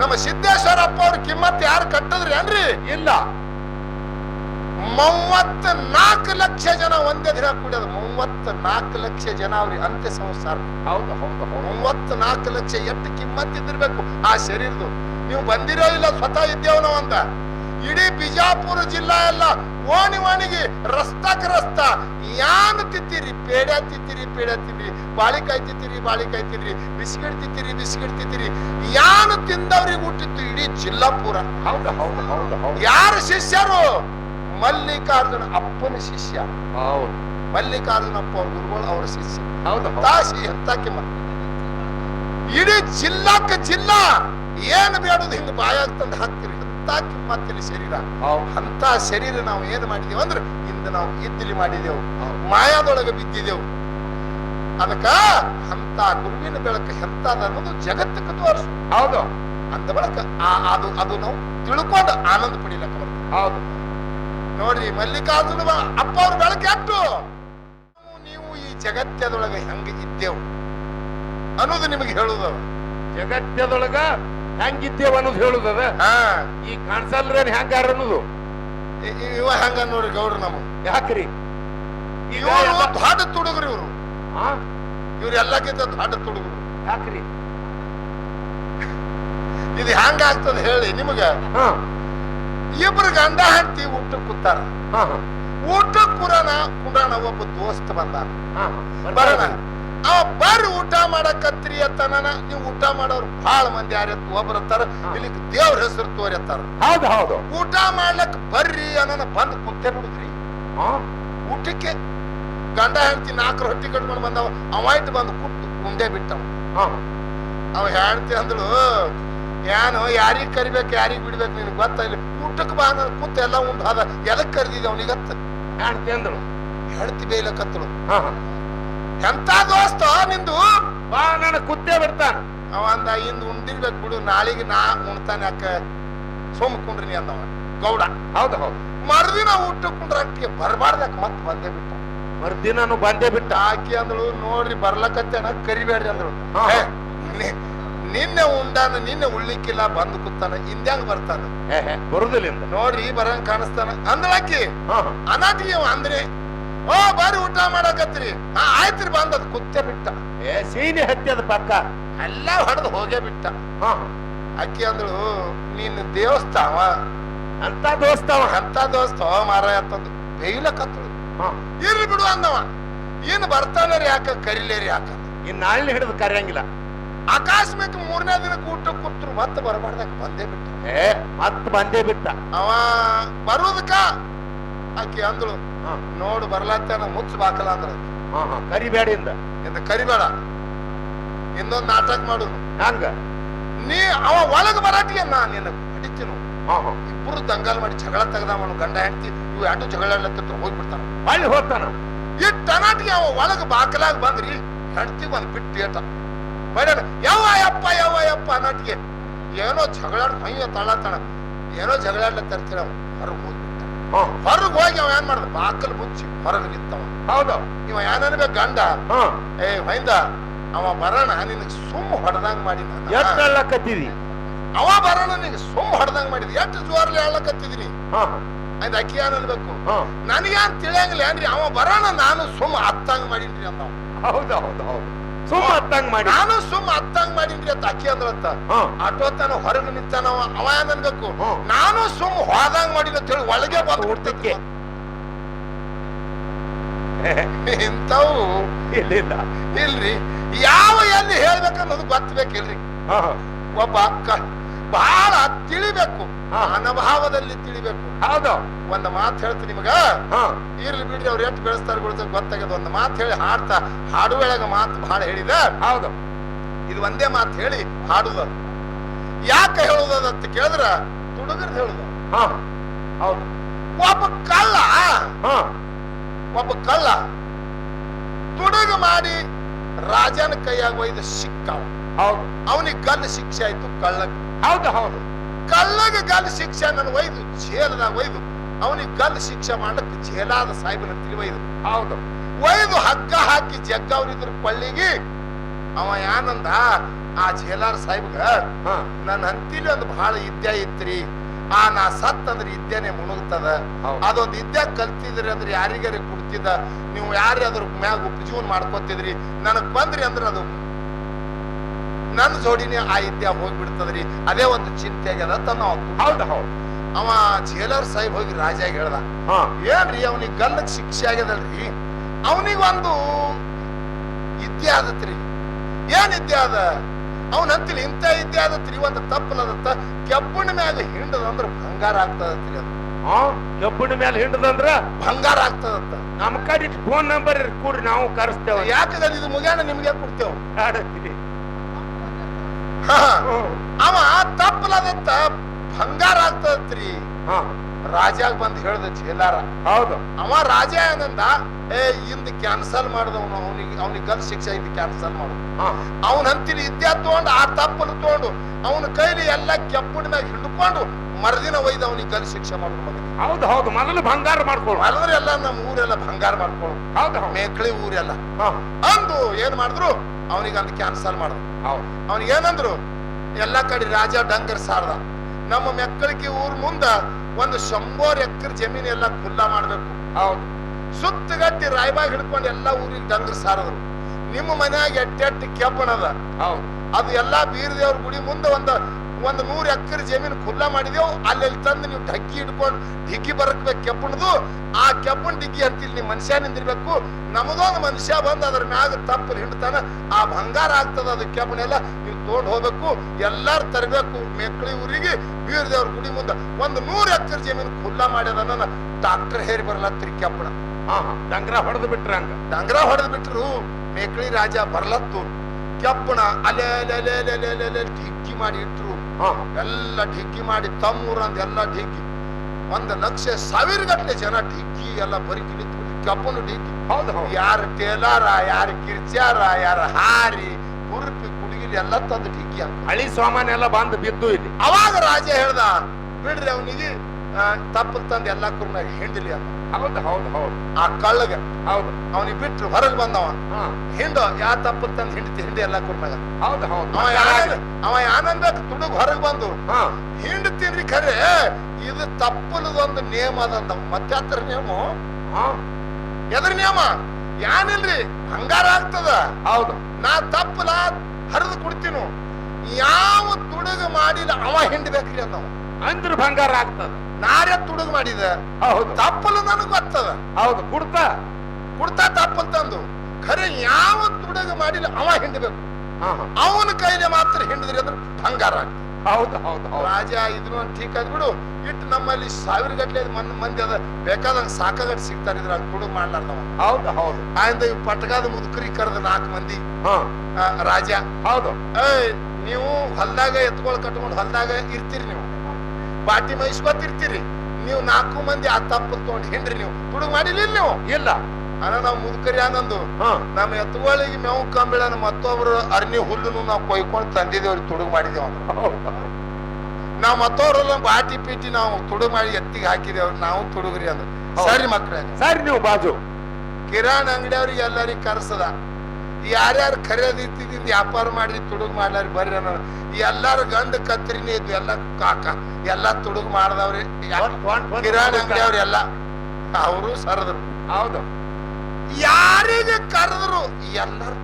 ನಮ್ಮ ಸಿದ್ದೇಶ್ವರಪ್ಪ ಅವ್ರ ಕಿಮ್ಮತ್ ಯಾರು ಕಟ್ಟಿದ್ರಿ ಏನ್ರಿ ಇಲ್ಲ. ಮೂವತ್ತ ನಾಲ್ಕು ಲಕ್ಷ ಜನ ಒಂದೇ ದಿನ ಕುಡಿಯೋದು. ಮೂವತ್ತ ನಾಲ್ಕು ಲಕ್ಷ ಜನ ಅವ್ರಿಗೆ ಅಂತ್ಯ ಸಂಸಾರ ಹೌದು ಹೌದು ಮೂವತ್ತ ನಾಲ್ಕು ಲಕ್ಷ ಎಷ್ಟು ಕಿಮ್ಮತ್ ಇದ್ದಿರ್ಬೇಕು ಆ ಶರೀರದು. ನೀವು ಬಂದಿರೋ ಇಲ್ಲ ಸ್ವತಃ ಇದ್ದೇವ್ ಅಂತ ಇಡೀ ಬಿಜಾಪುರ ಜಿಲ್ಲಾ ಎಲ್ಲ ಓಣಿ ಓಣಿಗೆ ರಸ್ತಾಕ್ ರಸ್ತ ಯಾನ್ ತಿತ್ತೀರಿ ಪೇಡ ತಿತ್ತೀರಿ ಪೇಡ ತಿನ್ರಿ ಬಾಳಿಕಾಯಿ ತಿತ್ತೀರಿ ಬಾಳಿಕಾಯಿ ತಿನ್ರಿ ಬಿಸ್ಕಿಟ್ ತಿತ್ತೀರಿ ಬಿಸ್ಕಿಟ್ ತಿತ್ತೀರಿ ಯಾನ್ ತಿಂದವ್ರಿಗೆ ಹುಟ್ಟಿತ್ತು ಇಡೀ ಜಿಲ್ಲಾಪುರ. ಹೌದು ಹೌದು ಹೌದು ಹೌದು. ಯಾರ ಶಿಷ್ಯರು? ಮಲ್ಲಿಕಾರ್ಜುನ ಅಪ್ಪನ ಶಿಷ್ಯ. ಹೌದು. ಮಲ್ಲಿಕಾರ್ಜುನಪ್ಪ ಅವ್ರ ಗುರುಗಳು ಅವರ ಶಿಷ್ಯ. ಹೌದು ಎಂತ ಇಡೀ ಜಿಲ್ಲಾಕ್ಕೆ ಜಿಲ್ಲಾ. ಏನ್ ಬೇಡದು ಹಿಂಗ ಬಾಯಾಗ ತಂದು ಹಾಕ್ತಿರಿ. ಅಂತ ಮತ್ತಿಲ್ಲಿ ಶರೀರ. ಅಂತ ಶರೀರ ನಾವು ಏನು ಮಾಡಿದೆವು ಅಂದ್ರೆ ಇಂದು ನಾವು ಇದ್ದಿಲಿ ಮಾಡಿದೆವು. ಮಾಯಾದೊಳಗೆ ಬಿದ್ದಿದೆವು. ಅದಕ್ಕ ಅಂತ ಗುರುವಿನ ಬೆಳಕು ಎಂತದ ಅನ್ನೋದು ಜಗತ್ತಕ್ಕೆ ತೋರಿಸು ಹೌದು. ಅಂತ ಬಳಕ ಆ- ಅದು ಅದು ನಾವು ತಿಳ್ಕೊಂಡು ಆನಂದ ಪಡಿಲಕ್ಕ ಬರ್ತದೆ. ಹೌದು. ನೋಡ್ರಿ ಮಲ್ಲಿಕಾರ್ಜುನ ಅಪ್ಪ ಅವ್ರ ಬೆಳಕು ಎಷ್ಟು ನೀವು ಈ ಜಗತ್ತದೊಳಗೆ ಹೆಂಗ ಇದ್ದೇವು ಅನ್ನೋದು ನಿಮಗೆ ಹೇಳುದವ. ಜಗತ್ತದೊಳಗ ಹೆಂಗಿದ್ದೇವ ಅನ್ನೋದು ಹೇಳುದದ? ಹಾ. ಈ ಕಾಣಿಸಲ್ರೇನ್ ಹೆಂಗಾರ ಅನ್ನೋದು? ಇ- ಇ- ಇವ ಹಂಗ ನೋಡ್ರಿ ಗೌಡ್ರು ನಮ್ ಯಾಕ್ರಿ? ಈಗ ಇವರು ಎಲ್ಲ- ತುಡುಗ್ರಿ ಇವ್ರು. ಆ? ಇವ್ರು ಎಲ್ಲಕ್ಕಿಂತ ದೊಡ್ಡ ತುಡುಗ್ರು. ಯಾಕ್ರಿ? ಇದು ಹೆಂಗ ಆಗ್ತದ ಹೇಳಿ ನಿಮಗ. ಹಾ. ಇಬ್ರು ಗಂಡ ಹೆಂಡತಿ ಊಟ ಕೂತಾರ. ಹಾ ಊಟ ಕುರಾನ ಕುಡಾಣ ಒಬ್ಬ ದೋಸ್ತ ಬಂದಾನ. ಹಾ ಹಾ. ಬರೋಣ. ಅವ ಬರ್ರಿ ಊಟ ಮಾಡಕತ್ರಿ ಅತ್ತನ ನೀವು ಊಟ ಮಾಡೋರು ಬಹಳ ಮಂದಿ ಯಾರತ್ ಒಬ್ಬರತ್ತಾರ ಇಲ್ಲಿ ದೇವ್ರ ಹೆಸರು ತೋರಿತ್ತಾರ ಹೌದು ಹೌದು. ಊಟ ಮಾಡ್ಲಕ್ ಬರ್ರಿ ಅನ್ನನ ಬಂದ್ ಕುತ್ತೆ ನೋಡಿದ್ರಿ. ಊಟಕ್ಕೆ ಗಂಡ ಹೆಂಡತಿ ನಾಲ್ಕು ರೊಟ್ಟಿ ಕಟ್ಕೊಂಡು ಬಂದವ ಅವ ಇಟ್ಟು ಬಂದು ಕುಟ್ಟು ಉಂಡೆ ಬಿಟ್ಟವ. ಅವ ಹೆಂಡತಿ ಅಂದಳು ಏನು ಯಾರಿಗ್ ಕರಿಬೇಕು ಯಾರಿಗ್ ಬಿಡ್ಬೇಕು ನಿನಗೆ ಗೊತ್ತಿಲ್ಲ ಊಟಕ್ಕೆ ಬಾ ನಾನು ಕೂತ ಎಲ್ಲ ಉಂಡು ಅದ ಎದಕ್ ಕರೆದಿದ್ದೆ ಅವನಿಗತ್ತ ಹೆಂಡತಿ ಅಂದಳು. ಹೆಂಡತಿ ಬೇಯ್ಲಕತ್ತಳು ಎಂತಾದ ನಿಂದು? ಬಾ ನನ್ನ ಕುತ್ತೇ ಬರ್ತಾನ. ಅವ ಅಂದ ಇಂದು ಉಂಡಿರ್ಬೇಕು ಬಿಡು ನಾಳಿಗೆ ನಾ ಉಣ್ತಾನೆ ಅಕ್ಕ. ಸೋಮ ಕುಂಡ್ರಿ ಅಂದವ. ಗೌಡ. ಹೌದು ಹೌದು. ಮರುದಿನ ಊಟ ಕುಂಡ್ರಕ್ಕೆ ಬರಬಾರ್ದಕ್ಕ ಮತ್ ಬಂದೇ ಬಿಟ್ಟ. ಮರುದಿನ ಬಂದೇ ಬಿಟ್ಟ. ಆಕಿ ಅಂದಳು ನೋಡ್ರಿ ಬರ್ಲಕತ್ತೇನ ಕರಿಬೇಡ್ರಿ ಅಂದಳು. ನಿನ್ನೆ ಉಂಡಾನ ನಿನ್ನೆ ಉಳ್ಳಿಕ್ಕಿಲ್ಲ ಬಂದು ಕೂತಾನ ಹಿಂದ್ಯಾಂಗ ಬರ್ತಾನ? ಬರುದಿಲ್ಲ ನೋಡ್ರಿ ಬರಂಗ್ ಕಾಣಿಸ್ತಾನ. ಅಂದಳಾಕಿ. ಅನಾಟಿಗೆ ಅಂದ್ರೆ ಓ ಬಾರಿ ಊಟ ಮಾಡಕತ್ರಿ ಹಾ ಆಯ್ತ್ರಿ ಬಂದದ್ ಕುತ್ತೆ ಬಿಟ್ಟ. ಏ ಸೀನಿ ಅದ ಪಕ್ಕ. ಎಲ್ಲ ಹೊಡೆದು ಹೋಗೇ ಬಿಟ್ಟ. ಹಾ. ಅಕ್ಕಿ ಅಂದಳು ನೀನ್ ದೇವಸ್ಥಾವ ಅಂತ ದೋಸ್ತವ. ಅಂತ ದೋಸ್ತ ಮಾರಾಯ ಅಂತಂದು. ಬೇಯ್ಲಕತ್ತಳು. ಹಾ. ಇರ್ಲಿ ಬಿಡು ಅಂದವ. ಇನ್ ಬರ್ತಾನರಿ ಯಾಕ ಕರಿಲೇರಿ ಯಾಕ? ಇನ್ ನಾಳೆ ಹಿಡಿದು ಕರೆಯಂಗಿಲ್ಲ. ಆಕಾಶಕ್ಕೆ ಮೂರನೇ ದಿನಕ್ಕೆ ಊಟ ಕೂತ್ರು ಮತ್ತೆ ಬರಬಾರ್ದಾಗ ಬಂದೇ ಬಿಟ್ಟ ಏ ಮತ್ ಬಂದೇ ಬಿಟ್ಟ. ಅವ ಬರುದಕ್ಕ ಅಕ್ಕಿ ಅಂದಳು ನೋಡು ಬರ್ಲಾತ್ತಾನ ಮುಚ್ಚ ಬಾಕಲ ಅಂದ್ರ. ಕರಿಬೇಡ ಕರಿಬೇಡಿಂದ ಇಂದ ಕರಿಬೇಡ. ಇನ್ನೊಂದ್ ನಾಟಕ ಮಾಡುದು. ಹಂಗ? ನೀ ಅವ ಒಳಗ್ ಬರಾಟಿಗೆ ನಾ ನಿನ್ನ ಹಿಡಿತೀನು ಇಬ್ರು ದಂಗಾಲ್ ಮಾಡಿ ಜಗಳ ತೆಗ್ದಾವನು ಗಂಡ ಹೆಂಡತಿ ಇವು ಎರಡು ಜಗಳ ಹೋಗ್ಬಿಡ್ತಾನ. ಅಲ್ಲಿ ಹೋಗ್ತಾನ? ಈ ಟನಾಟಿಗೆ ಅವ ಒಳಗ ಬಾಕಲಾಗ ಬಂದ್ರಿ ಹೆಂಡತಿ ಒಂದ್ ಬಿಟ್ಟು ಏಟ ಬೇಡ ಯಾವ ಯಪ್ಪ ಯಾವ ಯಪ್ಪ ಅನಾಟಿಗೆ ಏನೋ ಜಗಳಾಡ್ ಮೈಯ ತಳತಣ ಏನೋ ಜಗಳಾಡ್ಲತ್ತಿರ್ತೀರ ತರ್ತೀರ ಹೊರಗೆ ಹೊರಗೆ ಹೋಗಿ ಅವ ಏನ್ ಮಾಡ್ದ? ಬಾಕಲ್ ಮುಚ್ಚಿ ಹೊರಗೆ ನಿಂತವ. ಹೌದು. ಇವ ಏನನ್ಬೇಕು ಗಂಡ? ಏ ಹೊಯ್ದ ಅವ ಬರೋಣ ನಿನಗೆ ಸುಮ್ಮ ಹೊಡೆದಂಗ್ ಮಾಡಿ ಎಷ್ಟ ಕತ್ತಿದಿ ಅವ ಬರೋಣ ನಿನಗೆ ಸುಮ್ಮ ಹೊಡೆದಂಗ್ ಮಾಡಿದ್. ಎಷ್ಟು ಜೋರ್ಲಿ ಹೇಳಕತ್ತಿದೀನಿ. ಆಯ್ತು ಅಕ್ಕಿ ಏನ್ ಅನ್ಬೇಕು? ನನಗೇನ್ ತಿಳಿಯಂಗಿಲ್ಲ ಏನ್ರಿ? ಅವ ಬರೋಣ ನಾನು ಸುಮ್ಮ ಹತ್ತಂಗ್ ಮಾಡಿನ್ರಿ ಅಂದ ಹೌದು ಹೌದು ಹೌದು. ಸುಮ್ಮ ಅತ್ತಂಗ್ ಮಾಡಿ. ನಾನು ಸುಮ್ಮ ಅತ್ತಂಗ್ ಮಾಡಿನ್ರಿ ಅಂತ ಅಕ್ಕಿ ಅಂದ್ರಂತ. ಹಾ. ಆಟೋ ತಾನ ಹೊರಗೆ ನಿಂತಾನವ ಅವ ಅನ್ಬೇಕು. ನಾನು ಸುಮ್ಮ ಹೋದಂಗ್ ಮಾಡಿನ ಅಂತ ಹೇಳಿ ಒಳಗೆ ಬಂದು ಊಟಕ್ಕೆ. ಇಂಥವು ಇಲ್ಲಿಲ್ಲ. ಇಲ್ಲ ಇಲ್ರಿ. ಯಾವ ಎಲ್ಲಿ ಹೇಳ್ಬೇಕನ್ನೋದು ಗೊತ್ತಬೇಕಿಲ್ರಿ. ಒಬ್ಬ ಅಕ್ಕ ಬಹಳ ತಿಳಿಬೇಕು. ಅನಭಾವದಲ್ಲಿ ತಿಳಿಬೇಕು. ಹೌದು. ಒಂದ್ ಮಾತು ಹೇಳ್ತೀನಿ ನಿಮಗ. ಹಾ. ಇರ್ಲಿ ಬಿಡ್ರಿ ಅವ್ರು ಎಷ್ಟು ಬೆಳೆಸ್ತಾರೆ ಬಿಡ್ತಾರೆ ಗೊತ್ತಾಗ್ಯದ. ಒಂದು ಮಾತು ಹೇಳಿ ಹಾಡ್ತಾ ಹಾಡುವೆಳಗ ಮಾತು ಬಹಳ ಹೇಳಿದ. ಹೌದು. ಇದು ಒಂದೇ ಮಾತು ಹೇಳಿ ಹಾಡುದ. ಯಾಕೆ ಹೇಳುದಂತ ಕೇಳಿದ್ರ ತುಡುಗರ್ ಹೇಳುದ. ಹಾ. ಹೌದು. ಒಬ್ಬ ಕಲ್ಲ ಒಬ್ಬ ಕಳ್ಳ ತುಡುಗ ಮಾಡಿ ರಾಜನ ಕೈಯಾಗ ಒಯ್ದು ಸಿಕ್ಕ ಹೌದು. ಅವನಿಗೆ ಗಲ್ಲು ಶಿಕ್ಷೆ ಆಯ್ತು ಕಳ್ಳಗ. ಹೌದು ಹೌದು. ಕಳ್ಳಗ ಗಲ್ ಶಿಕ್ಷೆ ನನ್ನ ಒಯ್ದು ಜೇಲದಾಗ ಒಯ್ದು ಅವನಿಗೆ ಗಲ್ ಶಿಕ್ಷೆ ಮಾಡಕ್ ಜೇಲಾದ ಸಾಹೇಬನ ತಿಳಿವೈದು. ಹೌದು. ಒಯ್ದು ಹಗ್ಗ ಹಾಕಿ ಜಗ್ಗ ಅವ್ರಿದ್ರ ಪಳ್ಳಿಗೆ ಅವ ಯಾನಂದ ಆ ಜೇಲಾರ ಸಾಹೇಬ್ಗ ನನ್ನ ಹಂತಿಲಿ ಒಂದು ಬಹಳ ಇದ್ಯಾ ಇತ್ರಿ. ಆ ನಾ ಸತ್ ಅಂದ್ರೆ ಇದ್ದೇನೆ ಮುಣುಗ್ತದ. ಅದೊಂದು ಇದ್ಯಾ ಕಲ್ತಿದ್ರಿ ಅಂದ್ರೆ ಯಾರಿಗಾರಿ ಕೊಡ್ತಿದ್ದ ನೀವು ಯಾರೇ ಅದ್ರ ಮ್ಯಾಗ ಉಪಜೀವನ ಮಾಡ್ಕೋತಿದ್ರಿ? ನನಗ್ ಬಂದ್ರಿ ಅಂದ್ರೆ ಅದು ನನ್ನ ಜೋಡಿನೇ ಆ ಇದ್ಯಾ ಹೋಗ್ಬಿಡ್ತದ್ರಿ. ಅದೇ ಒಂದು ಚಿಂತೆ ಆಗ್ಯದ ತನ್ನ ಹೌದು ಹೌದು. ಅವ ಜೇಲರ್ ಸಾಹೇಬ್ ಹೋಗಿ ರಾಜ ಹೇಳ್ದ ಹಾ. ಏನ್ರಿ ಅವನಿಗೆ ಗಲ್ಲಕ್ ಶಿಕ್ಷೆ ಆಗ್ಯದಲ್ರಿ? ಅವನಿಗೆ ಒಂದು ಇದ್ಯೆ ಆದತ್ರಿ. ಏನ್ ಇದ್ಯೆ ಅದ? ಅವನ ಹಂತಿಲಿ ಇಂಥ ಇದ್ಯೆ ಆದತ್ರಿ ಒಂದು ತಪ್ಪಲದತ್ತ ಕೆಬ್ಬಣ ಮ್ಯಾಗ ಹಿಂಡದ ಅಂದ್ರ ಬಂಗಾರ ಆಗ್ತದತ್ರಿ ಅದು. ಕೆಬ್ಬಣ್ಣ ಕಬ್ಬಿಣ ಮೇಲೆ ಹಿಂಡದಂದ್ರ ಬಂಗಾರ ಆಗ್ತದತ್ತ. ನಮ್ಮ ಕಡೆ ಫೋನ್ ನಂಬರ್ ಕೂಡಿ ನಾವು ಕರೆಸ್ತೇವೆ. ಯಾಕಂದ್ರೆ ಇದು ಮುಗ್ಯಾಣ ನಿಮ್ಗೆ ಕೊಡ್ತೇವೆ. ಅವ ತಪ್ಪಲದಂತ ಬಂಗಾರ ಆಗ್ತದ್ರಿ. ಹಾ. ರಾಜಾಗ ಬಂದ್ ಹೇಳ್ದ ಜೇಲಾರ. ಹೌದು. ಅವ ರಾಜ ಏನಂದ ಏ ಇಂದ ಕ್ಯಾನ್ಸಲ್ ಮಾಡ್ದವನು ಅವನಿಗೆ ಅವನಿಗೆ ಗಲ್ ಶಿಕ್ಷೆ ಐತಿ ಕ್ಯಾನ್ಸಲ್ ಮಾಡು. ಅವನ ಹಂತಿಲಿ ಇದ್ಯಾ ತಗೊಂಡು ಆ ತಪ್ಪಲು ತಗೊಂಡು ಅವನ ಕೈಲಿ ಎಲ್ಲ ಕೆಪ್ಪುಡ ಮ್ಯಾಗ ಹಿಡ್ಕೊಂಡು ಮರದಿನ ಒಯ್ದು ಅವನಿಗೆ ಗಲ್ ಶಿಕ್ಷೆ ಮಾಡುದು ಹೌದು ಹೌದು. ಮೊದಲು ಬಂಗಾರ ಮಾಡ್ಕೊಳ್ಳು ಅಲ್ಲದ್ರೆ ಎಲ್ಲ ನಮ್ಮ ಊರೆಲ್ಲ ಬಂಗಾರ ಮಾಡ್ಕೊಳ್ಳು ಹೌದು ಮೇಕಳಿ ಊರೆಲ್ಲ. ಅಂದು ಏನ್ ಮಾಡಿದ್ರು? ಅವನಿಗೆ ಅಂದ್ ಕ್ಯಾನ್ಸಲ್ ಮಾಡಿದ್ರು. ಹೌದು. ಅವನಿಗೆ ಏನಂದ್ರು? ಎಲ್ಲಾ ಕಡೆ ರಾಜ ಡಂಗರ್ ಸಾರ್ದ. ನಮ್ಮ ಮೆಕ್ಕಳಿಗೆ ಊರ್ ಮುಂದ ಒಂದು ಶಂಬೋರ್ ಎಕರೆ ಜಮೀನ್ ಎಲ್ಲ ಖುಲ್ಲಾ ಮಾಡ್ಬೇಕು. ಹೌದು. ಸುತ್ತಗಟ್ಟಿ ರಾಯಬಾಗ್ ಹಿಡ್ಕೊಂಡು ಎಲ್ಲಾ ಊರಿಗೆ ಡಂಗರ್ ಸಾರದ್ರು. ನಿಮ್ಮ ಮನ್ಯಾಗ ಎಟ್ಟೆಟ್ಟು ಕೆಪ್ಪಣದ ಹೌದು. ಅದು ಎಲ್ಲ ಬೀರದೇವ್ರ ಗುಡಿ ಮುಂದೆ ಒಂದು ಒಂದು ನೂರು ಎಕರೆ ಜಮೀನು ಖುಲ್ಲ ಮಾಡಿದೆವು ಅಲ್ಲೆಲ್ಲಿ ತಂದು ನೀವು ಢಕ್ಕಿ ಹಿಡ್ಕೊಂಡು ಡಿಗ್ಗಿ ಬರಕ್ಬೇಕು ಕೆಪ್ಪಣದು ಆ ಕೆಬ್ಬಣ ಡಿಗ್ಗಿ ಇಲ್ಲಿ ನೀವು ಮನುಷ್ಯ ನಿಂದಿರ್ಬೇಕು. ನಮ್ಮದೊಂದು ಮನುಷ್ಯ ಬಂದು ಅದ್ರ ಮ್ಯಾಗ ತಪ್ಪು ಹಿಂಡ್ತಾನ ಆ ಬಂಗಾರ ಆಗ್ತದ ಅದು ಕೆಪ್ಪಣ ಎಲ್ಲ ನೀವು ತೊಗೊಂಡು ಹೋಗ್ಬೇಕು. ಎಲ್ಲಾರು ತರಬೇಕು ಮೆಕ್ಕಳಿ ಊರಿಗೆ ಬೀರದೇವ್ರ ಗುಡಿ ಮುಂದೆ. ಒಂದು ನೂರು ಎಕರೆ ಜಮೀನು ಖುಲ್ಲ ಮಾಡ್ಯದ ಡಾಕ್ಟರ್ ಹೇರಿ ಬರ್ಲತ್ರಿ ಕೆಪ್ಪಣ ಹಾ ಹಾ ಡಂಗ್ರ ಹೊಡೆದು ಬಿಟ್ರ ಹಂಗ? ಡಂಗ್ರ ಹೊಡೆದ್ ಬಿಟ್ರು ಮೇಕಳಿ ರಾಜ ಬರ್ಲತ್ತು. ಕೆಬ್ಬಣ ಅಲೆ ಢಿಕ್ಕಿ ಮಾಡಿ ಇಟ್ರು. ಎಲ್ಲ ಢಿಕ್ಕಿ ಮಾಡಿ ತಮ್ಮೂರ ಅಂತ ಎಲ್ಲ ಢಿಕ್ಕಿ ಒಂದು ಲಕ್ಷ ಸಾವಿರ ಗಟ್ಟಲೆ ಜನ ಢಿಕ್ಕಿ ಎಲ್ಲ ಬರಿಕಿ ಕಪ್ಪನ ಢಿಕ್ಕಿ ಹೌದು ಯಾರು ಟೇಲಾರ ಯಾರ ಕಿರ್ಚಾರ ಯಾರ ಹಾರಿ ಕುರುಪಿ ಕುಡುಗಿಲಿ ಎಲ್ಲ ತಂದು ಢಿಕ್ಕಿ ಹಳಿ ಸಾಮಾನ್ ಎಲ್ಲ ಬಂದು ಬಿದ್ದು ಇಲ್ಲಿ. ಅವಾಗ ರಾಜ ಹೇಳ್ದ ಬಿಡ್ರಿ ಅವನಿಗೆ ತಪ್ಪಲ್ ತಂದು ಎಲ್ಲ ಕುರ್ನಾಗ ಹಿಂಡಿಲಿ ಹೌದು ಹೌದು ಹೌದು. ಆ ಕಳ್ಳಗ ಹೌದು. ಅವನಿಗೆ ಬಿಟ್ಟರು ಹೊರಗೆ ಬಂದವ. ಹಿಂಡು ಯಾ ತಪ್ಪು ತಂದು ಹಿಂಡ್ತಿ ಹಿಂಡಿ ಎಲ್ಲ ಕುರ್ನಾಗ ಹೌದು ಹೌದು. ಅವ ಆನಂದ ತುಡುಗ್ ಹೊರಗೆ ಬಂದು ಹಾ. ಹಿಂಡ್ತೀನ್ರಿ ಖರೆ ಇದು ತಪ್ಪಲದೊಂದು ನಿಯಮ ಅದಂದ ಮತ್ತೆ ಹತ್ರ ನಿಯಮ? ಹಾ. ಎದ್ರ ನಿಯಮ? ಯಾನಿಲ್ರಿ? ಬಂಗಾರ ಆಗ್ತದ. ಹೌದು. ನಾ ತಪ್ಪಲ ಹರಿದು ಕೊಡ್ತೀನು. ಯಾವ ತುಡುಗ ಮಾಡಿಲ್ಲ ಅವ ಹಿಂಡ್ಬೇಕ್ರಿ ಅಂದವ ಅಂದ್ರ ಬಂಗಾರ ಆಗ್ತದ. ನಾರೇ ತುಡುಗ್ ಮಾಡಿದ. ಹೌದು. ತಪ್ಪಲು ನನಗ್ ಗೊತ್ತದ ಹೌದು ಕುಡ್ತಾ. ಕುಡ್ತಾ ತಪ್ಪಲ್ ತಂದು ಖರೆ ಯಾವ ತುಡುಗ ಮಾಡಿಲ್ಲ ಅವ ಹಿಂಡಬೇಕು. ಅವನ ಕೈಲಿ ಮಾತ್ರ ಹಿಂಡಿದ್ರಿ ಅಂದ್ರೆ ಬಂಗಾರ ಆಗ್ತದೆ. ಹೌದು ಹೌದು ಹೌದು. ರಾಜ ಇದನ್ನು ಠೀಕ್ ಅದ್ ಬಿಡು. ಇಟ್ಟು ನಮ್ಮಲ್ಲಿ ಸಾವಿರ ಗಟ್ಲೆ ಮನ್ ಮಂದಿ ಅದ. ಬೇಕಾದಂಗ ಸಾಕಾಗಟ್ ಸಿಗ್ತಾರೆ ಇದ್ರ ತುಡುಗ್ ಮಾಡ್ಲಾರ್ದವ. ಹೌದು ಹೌದು. ಆಯ್ದ ಇವ್ ಪಟಕಾದ ಮುದುಕರಿ ಕರೆದ ನಾಲ್ಕು ಮಂದಿ. ರಾಜ. ಹೌದು. ಏಯ್ ನೀವು ಹೊಲ್ದಾಗ ಎತ್ಕೊಳ್ ಕಟ್ಕೊಂಡು ಹೊಲ್ದಾಗ ಇರ್ತೀರಿ ನೀವು. ಬಾಟಿ ಮಹಿಸ್ಕೊತಿರ್ತೀರಿ ನೀವು ನಾಲ್ಕು ಮಂದಿ ಆ ತಪ್ಪು ತಗೊಂಡು ಹಿಂಡ್ರಿ ನೀವು? ಹುಡುಗ ಮಾಡಿಲ್ಲ ನೀವು? ಇಲ್ಲ. ಅಣ್ಣ ನಾವು ಮುದುಕರಿ ಹಾ. ನಮ್ಮ ಎತ್ತುಗಳಿಗೆ ಮೇವು ಕಂಬಿಳನ ಮತ್ತೊಬ್ರು ಅರ್ನಿ ಹುಲ್ಲುನು ನಾವು ಕೊಯ್ಕೊಂಡು ತಂದಿದ್ದೇವ್ರಿ ತುಡುಗ್ ಮಾಡಿದೇವ ನಾವು ಮತ್ತವ್ರೆಲ್ಲ ಬಾಟಿ ಪೀಟಿ ನಾವು ತುಡುಗ್ ಮಾಡಿ ಎತ್ತಿಗೆ ಹಾಕಿದೇವ್ರಿ ನಾವು ತುಡುಗ್ರಿ ಅಂದ್ರೆ. ಸರಿ ಮಕ್ಕಳ ಸರಿ ನೀವು ಬಾಜು. ಕಿರಾಣ್ ಅಂಗಡಿಯವ್ರಿಗೆ ಎಲ್ಲರಿಗೆ ಕರ್ಸದ. ಯಾರ್ಯಾರು ಖರೀದಿದಿಂದ ವ್ಯಾಪಾರ ಮಾಡಿದ್ ತುಡುಗ್ ಮಾಡ್ಲಾರಿ ಬರ್ರಿ ಅನ್ನೋ ಎಲ್ಲಾರು ಗಂಡ ಕತ್ರಿನೇ ಇದ್ವಿ ಎಲ್ಲ ಕಾಕ ಎಲ್ಲಾ ತುಡುಗ್ ಮಾಡ್ದವ್ರಿ ಕಿರಾಣಿ ಅಂಗಡಿಯವ್ರು ಎಲ್ಲ. ಅವರು ಸರದ್ರು. ಹೌದು. ಯಾರಿಗೆ ಕರೆದ್ರು? ಎಲ್ಲಾರು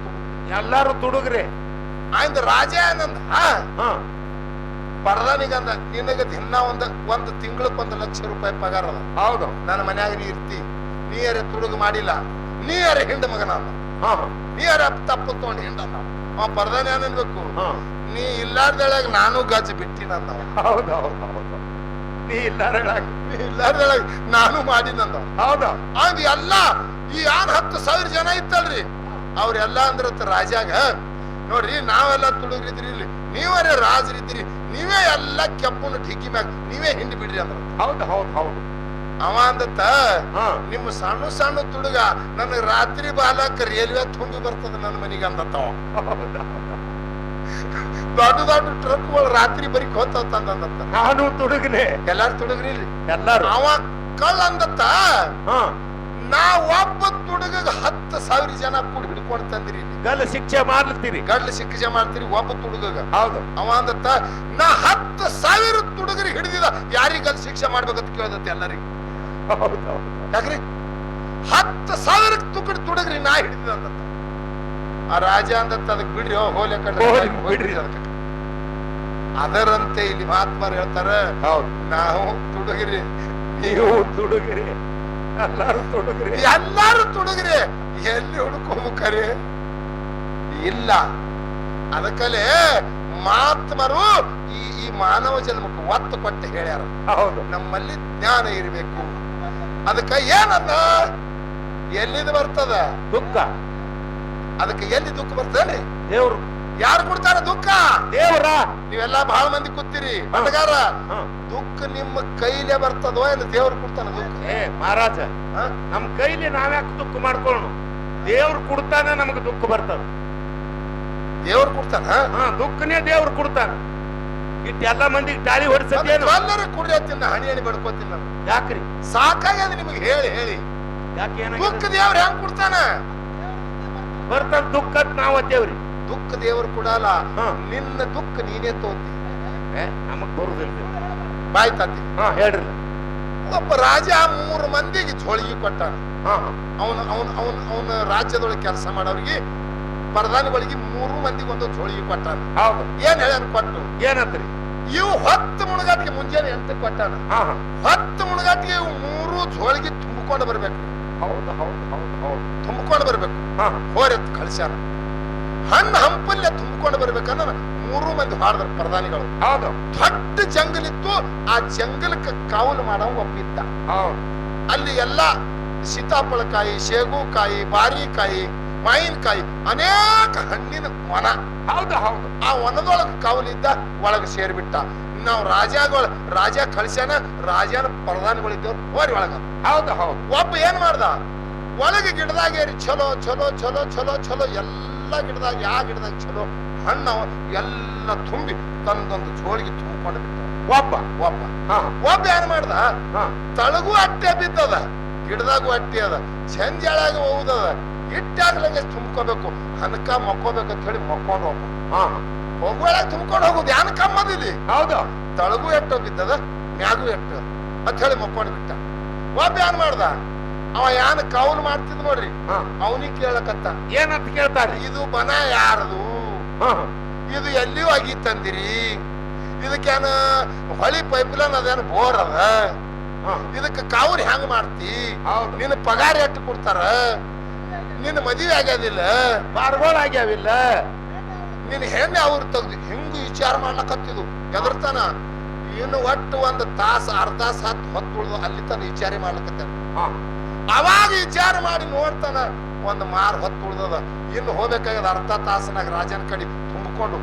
ಎಲ್ಲಾರು ತುಡುಗ್ರಿ. ಆಯ್ತು ರಾಜ ಏನಂದ ಹಾ. ಹಾ. ಪರದಾನಿಗಂದ ನಿನಗ ದಿನ ಒಂದ್ ಒಂದ್ ತಿಂಗಳಕ್ ಒಂದ್ ಲಕ್ಷ ರೂಪಾಯಿ ಪಗಾರ ಅದ. ಹೌದು. ನನ್ನ ಮನ್ಯಾಗ ನೀ ಇರ್ತಿ. ನೀ ಯಾರ ತುಡುಗ ಮಾಡಿಲ್ಲ. ನೀ ಯಾರ ಹಿಂಡ ಮಗನ ನೀ ಯಾರ ತಪ್ಪು ತಗೊಂಡು ಹಿಂಡ. ಅವ ಪರದಾನಿ ಏನನ್ಬೇಕು ಹಾ. ನೀ ಇಲ್ಲಾರ್ದೊಳಗ ನಾನು ಗಜ ಬಿಟ್ಟಿನ ಅಂದವ ಹೌದು ನೀ ಇಲ್ಲಾರ ನೀ ಇಲ್ಲಾರ್ದೊಳಗ ನಾನು ಮಾಡಿನಂದವ ಹೌದಾ. ಅದ್ ಎಲ್ಲ ಈ ಆರ್ ಹತ್ತು ಸಾವಿರ ಜನ ಇತ್ತಲ್ರಿ? ಅವ್ರೆಲ್ಲ ಅಂದ್ರ ರಾಜಾಗ ನೋಡ್ರಿ ನಾವೆಲ್ಲ ತುಳುಗ್ರಿದ್ರಿ ಇಲ್ಲಿ. ನೀವರೇ ರಾಜರಿದ್ರಿ. ನೀವೇ ಎಲ್ಲ ಕೆಪ್ಪನ ಢಿಕ್ಕಿ ಮ್ಯಾಗ ನೀವೇ ಹಿಂಡಿ ಬಿಡ್ರಿ ಅಂದ್ರ. ಹೌದು ಹೌದು ಹೌದು. ಅವ ಅಂದತ್ತ ಹಾ. ನಿಮ್ಮ ಸಣ್ಣ ಸಣ್ಣ ತುಡುಗ ನನ್ನ ರಾತ್ರಿ ಬಾಲಕ ರೈಲ್ವೆ ತುಂಬಿ ಬರ್ತದ ನನ್ನ ಮನೆಗೆ ಅಂದತ್ತವ ದೊಡ್ಡ. ದೊಡ್ಡ ಟ್ರಕ್ ಒಳ ರಾತ್ರಿ ಬರೀ ಹೋತಂದಂದತ್ತ ನಾನು ತುಡುಗನೆ. ಎಲ್ಲಾರು ತುಡುಗ್ರಿ ಎಲ್ಲಾರು. ಅವ ಕಳ್ಳ ಅಂದತ್ತ ನಾ ಒಬ್ಬ ತುಡುಗ ಹತ್ತು ಸಾವಿರ ಜನ ಕೂಡಿ ಹಿಡ್ಕೊಂಡು ತಂದಿರಿ ಗಲ್ಲ ಶಿಕ್ಷೆ ಮಾಡ್ತೀರಿ ಗಲ್ ಶಿಕ್ಷೆ ಮಾಡ್ತೀರಿ ಒಬ್ಬ ತುಡುಗಗ. ಹೌದು. ಅವ ಅಂದತ್ತ ನಾ ಹತ್ತು ಸಾವಿರ ತುಡುಗರಿಗೆ ಹಿಡಿದಿದ ಯಾರಿಗಲ್ ಶಿಕ್ಷೆ ಮಾಡ್ಬೇಕಂತ ಕೇಳ್ದತ್ತೆ ಎಲ್ಲರಿಗೂ. ಯಾಕ್ರಿ? ಹತ್ತು ಸಾವಿರ ತುಕಡಿ ತುಡುಗ್ರಿ ನಾ ಹಿಡಿದ ಆ ರಾಜ ಅಂದತ್ತ ಅದಕ್ಕೆ ಬಿಡ್ರಿ ಆ ಕಡೆ ಬಿಡ್ರಿ. ಅದಕ್ಕೆ. ಅದರಂತೆ ಇಲ್ಲಿ ಮಹಾತ್ಮರು ಹೇಳ್ತಾರ ಹೌದು. ನಾವು ತುಡುಗ್ರಿ. ನೀವು ತುಡುಗ್ರಿ ಎಲ್ಲಾರು ತುಡುಗ್ರಿ. ಎಲ್ಲಾರು ತುಡುಗ್ರಿ. ಎಲ್ಲಿ ಹುಡುಕೋಬೇಕರಿ ಇಲ್ಲ. ಅದಕ್ಕಲೆ ಮಹಾತ್ಮರು ಈ ಈ ಮಾನವ ಜನ್ಮಕ್ಕೆ ಒತ್ತು ಕೊಟ್ಟು ಹೇಳ್ಯಾರ. ಹೌದು. ನಮ್ಮಲ್ಲಿ ಜ್ಞಾನ ಇರಬೇಕು. ಅದಕ್ಕ ಏನಂದ ಎಲ್ಲಿದ್ ಬರ್ತದ? ದುಃಖ. ಅದಕ್ಕೆ ಎಲ್ಲಿ ದುಃಖ ಬರ್ತದೆ ದೇವ್ರು. ಯಾರು ಕೊಡ್ತಾರ ದುಃಖ? ದೇವ್ರ. ನೀವೆಲ್ಲಾ ಬಹಳ ಮಂದಿ ಕೂತೀರಿ. ಹ. ದುಃಖ ನಿಮ್ಮ ಕೈಲೇ ಬರ್ತದೋ ಇಲ್ಲ ದೇವ್ರು ಕೊಡ್ತಾನ ದುಃಖ? ಏ ಮಹಾರಾಜ? ನಮ್ ಕೈಲಿ ನಾವ್ಯಾಕೆ ದುಃಖ ಮಾಡ್ಕೊಳ್ಳೋಣ ದೇವ್ರು ಕೊಡ್ತಾನೆ ನಮ್ಗೆ ದುಃಖ ಬರ್ತದ. ದೇವ್ರು ಕೊಡ್ತಾನ? ಹಾ ದುಃಖನೇ ದೇವ್ರು ಕೊಡ್ತಾನ. ಇಟ್ಟೆಲ್ಲ ಮಂದಿಗೆ ಟಾಲಿ ಹೊಡ್ಸತ್ತೇನು ಎಲ್ಲರೂ ಕುಡಿಯತ್ತಿನ ತಿನ್ನ ಹಣಿ ಹಣಿ ಬಡ್ಕೋತೀನಿ ನಾನು. ಯಾಕ್ರಿ? ಸಾಕಾಗ್ಯದ ನಿಮಗೆ ಹೇಳಿ ಹೇಳಿ. ಯಾಕೆ ದುಃಖ ದೇವ್ರ ಹೆಂಗ್ ಕೊಡ್ತಾನ? ಬರ್ತಾನ ದುಃಖ ನಾವ್ ಅತ್ತೇವ್ರಿ ದುಃಖ ದೇವ್ರು ಕೊಡಲ್ಲ. ಹಾ. ನಿನ್ನ ದುಃಖ ನೀನೇ ತೋತಿ ನಮಗ್ ಬರುದಿಲ್ಲ ಬಾಯ್ ತಾತಿ. ಹಾ ಹೇಳ್ರಿ. ಒಬ್ಬ ರಾಜ ಮೂರು ಮಂದಿಗೆ ಜೋಳಿಗೆ ಕೊಟ್ಟಾನ. ಹಾ. ಅವನ ಅವನ ಅವನ ಅವನ ರಾಜ್ಯದೊಳಗೆ ಕೆಲಸ ಮಾಡೋರಿಗೆ ಪ್ರಧಾನಿಗಳಿಗೆ ಮೂರು ಮಂದಿಗೆ ಒಂದು ಜೋಳಿಗೆ ಕೊಟ್ಟಾನ. ಹೌದು. ಏನ್ ಹೇಳ್ಯಾನ ಕೊಟ್ಟು? ಏನಂತ್ರಿ? ಇವು ಹತ್ತು ಮುಣಗಾಟಿಗೆ ಮುಂಜಾನೆ ಎಂತ ಕೊಟ್ಟಾನ. ಹತ್ತು ಮುಣಗಾಟಿಗೆ ಇವು ಮೂರು ಜೋಳಿಗೆ ತುಂಬಿಕೊಂಡು ಬರ್ಬೇಕು. ಹೌದು ಹೌದು ಹೌದು ಹೌದು. ತುಂಬಿಕೊಂಡು ಬರ್ಬೇಕು. ಹೋರೆತ್ ಕಳ್ಸ್ಯಾನ. ಹಣ್ಣು ಹಂಪಲ್ಯ ತುಂಬಿಕೊಂಡು ಬರ್ಬೇಕಂದ್ರ ಮೂರು ಮಂದಿ ಹಾಡ್ದ್ರ ಪ್ರಧಾನಿಗಳು. ಹೌದು. ದೊಡ್ಡ ಜಂಗಲ್ ಇತ್ತು ಆ ಜಂಗಲಕ್ಕೆ ಕಾವಲು ಮಾಡೋ ಒಪ್ಪಿದ್ದ. ಹೌದು. ಅಲ್ಲಿ ಎಲ್ಲ ಸೀತಾಫಲಕಾಯಿ ಶೇಗುಕಾಯಿ ಬಾರಿಕಾಯಿ ಮಾವಿನಕಾಯಿ ಅನೇಕ ಹಣ್ಣಿನ ವನ ಹೌದು ಹೌದು. ಆ ಒನದೊಳಗೆ ಕಾವಲಿದ್ದ ಒಳಗೆ ಸೇರ್ಬಿಟ್ಟ. ನಾವು ರಾಜಗಳು ರಾಜ ಕಳ್ಸ್ಯಾನ ರಾಜನ ಪ್ರಧಾನಿಗಳಿದ್ದವ್ರು ಹೋರಿ ಒಳಗ. ಹೌದು ಹೌದು. ಒಬ್ಬ ಏನ್ ಮಾಡ್ದ? ಒಳಗೆ ಗಿಡದಾಗ ಏರಿ ಚಲೋ ಚಲೋ ಚಲೋ ಚಲೋ ಚಲೋ ಎಲ್ಲ ಗಿಡದಾಗ ಯಾವ ಗಿಡದಾಗ ಚಲೋ ಹಣ್ಣು ಎಲ್ಲ ತುಂಬಿ ತಂದೊಂದು ಜೋಳಿಗೆ ತುಂಬಿಕೊಂಡು ಬಿಟ್ಟ. ಒಬ್ಬ. ಒಬ್ಬ. ಹಾ. ಒಬ್ಬ ಏನ್ ಮಾಡ್ದ? ಹಾ. ತಳಗೂ ಅಟ್ಟೆ ಬಿದ್ದದ. ಗಿಡದಾಗೂ ಅಟ್ಟಿ ಅದ. ಸಂಜೆಳಾಗ ಹೋಗುದದ ಇಟ್ಟಾಗ್ಲಾಗೆ ತುಂಬ್ಕೋಬೇಕು. ಹನಕ ಮಕ್ಕೋಬೇಕು ಅಂತ ಹೇಳಿ ಮಕ್ಕೊಂಡು ಹೋಗ. ಹಾ. ಹೋಗುವಾಗ ತುಂಬ್ಕೊಂಡು ಹೋಗುದು ಯಾನ್ ಕಮ್ಮದಿಲ್ಲಿ ಹೌದು. ತಳಗು ಎಟ್ಟು ಬಿದ್ದದ ಮ್ಯಾಗು ಎಟ್ಟು ಅಂತ ಹೇಳಿ ಮಕ್ಕೊಂಡು ಬಿಟ್ಟ. ಒಬ್ಬ ಏನ್ ಮಾಡ್ದ? ಅವ ಯಾನ್ ಕೌಲ್ ಮಾಡ್ತಿದ್ ನೋಡ್ರಿ. ಹಾ. ಅವನಿಗೆ ಕೇಳಕತ್ತ. ಏನಂತ ಕೇಳ್ತಾರೆ ಇದು ಬನ ಯಾರದು? ಹಾ. ಇದು ಎಲ್ಲಿಯೂ ಆಗಿ ತಂದಿರಿ. ಇದಕ್ಕೇನು ಹೊಳಿ ಪೈಪ್ಲೈನ್ ಅದೇನು ಬೋರ್ ಅದ? ಹಾ. ಇದಕ್ಕೆ ಕಾವ್ರಿ ಹೆಂಗ್ ಮಾಡ್ತಿ? ನಿನ್ನ ಪಗಾರ ಎಟ್ಟು ಕೊಡ್ತಾರ? ನಿನ್ನ ಮದುವೆ ಆಗ್ಯಾದಿಲ್ಲ? ಆಗ್ಯಾವಿಲ್ಲ. ನಿನ್ನ ಹೆಣ್ಣೆ ಅವ್ರು ತೆಗ್ದು ಹೆಂಗು ವಿಚಾರ ಮಾಡ್ಲಕತ್ತಿದು ಎದರ್ತಾನ ಇನ್ನು ಒಟ್ಟು ಒಂದು ತಾಸ ಅರ್ಧ ಸಾತ್ ಹತ್ತು ಅಲ್ಲಿ ತನ ವಿಚಾರ ಮಾಡ್ಲಕತ್ತ ಅವಾಗ ವಿಚಾರ ಮಾಡಿ ನೋಡ್ತಾನ ಒಂದು ಮಾರ್ ಹೊತ್ತು ಉಳ್ದದ. ಇನ್ನು ಹೋಗ್ಬೇಕಾಗದ ಅರ್ಧ ತಾಸನಾಗ ರಾಜನ ಕಡೆ ತುಂಬಿಕೊಂಡು